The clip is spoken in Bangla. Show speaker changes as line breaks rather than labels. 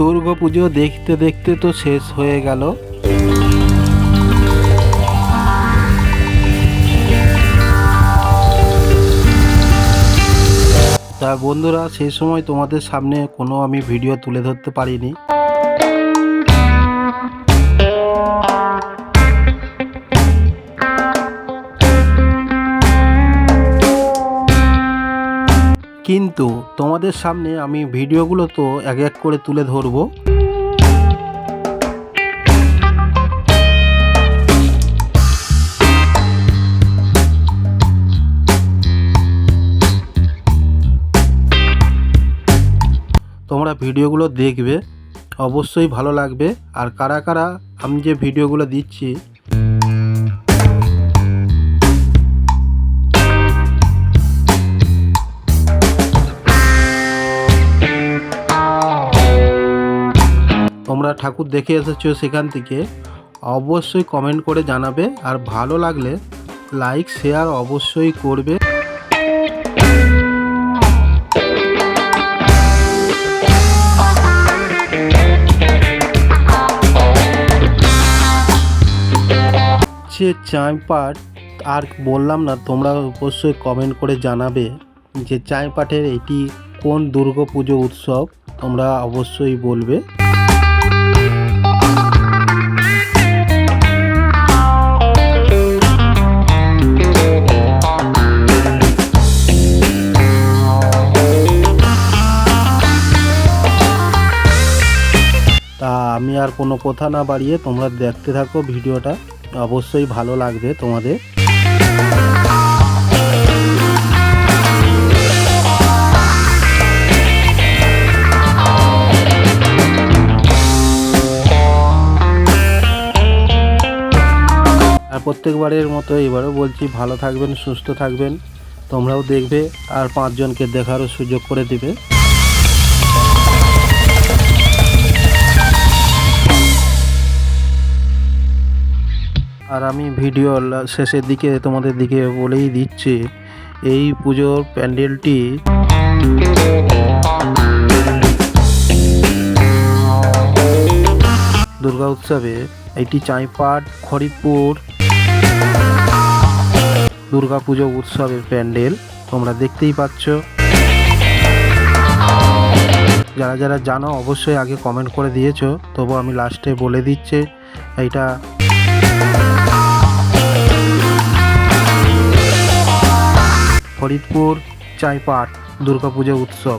দুর্গা পুজো দেখতে দেখতে তো শেষ হয়ে গেল। তা বন্ধুরা সেই সময় তোমাদের সামনে কোনো আমি ভিডিও তুলে ধরতে পারিনি। কিন্তু তোমাদের সামনে আমি ভিডিওগুলো তো এক এক করে তুলে ধরবো। তোমরা ভিডিওগুলো দেখবে, অবশ্যই ভালো লাগবে। আর কারা কারা আমি যে ভিডিওগুলো দিচ্ছি তোমরা ঠাকুর দেখে এসেছ সেখান থেকে, অবশ্যই কমেন্ট করে জানাবে। আর ভালো লাগলে লাইক শেয়ার অবশ্যই করবে। যে চাঁইপাট আর বললাম না, তোমরা অবশ্যই কমেন্ট করে জানাবে যে চাঁইপাটের এটি কোন দুর্গা পুজো উৎসব, তোমরা অবশ্যই বলবে। আমি আর কোনো কথা না বাড়িয়ে তোমরা দেখতে থাকো ভিডিওটা। অবশ্যই ভালো লাগবে তোমাদের। আর প্রত্যেকবারের মতো এবারও বলছি, ভালো থাকবেন, সুস্থ থাকবেন। তোমরাও দেখবে আর পাঁচজনকে দেখারও সুযোগ করে দিবে। আর আমি ভিডিও শেষের দিকে তোমাদের দিকে বলেই দিচ্ছি, এই পুজোর প্যান্ডেলটি দুর্গা উৎসবে এটি চাঁইপাট খড়িপুর দুর্গা পুজো উৎসবের প্যান্ডেল তোমরা দেখতেই পাচ্ছ। যারা যারা জানো অবশ্যই আগে কমেন্ট করে দিয়েছ, তবু আমি লাস্টে বলে দিচ্ছি, এইটা ফরিদপুর চাইপাট দুর্গাপুজো উৎসব।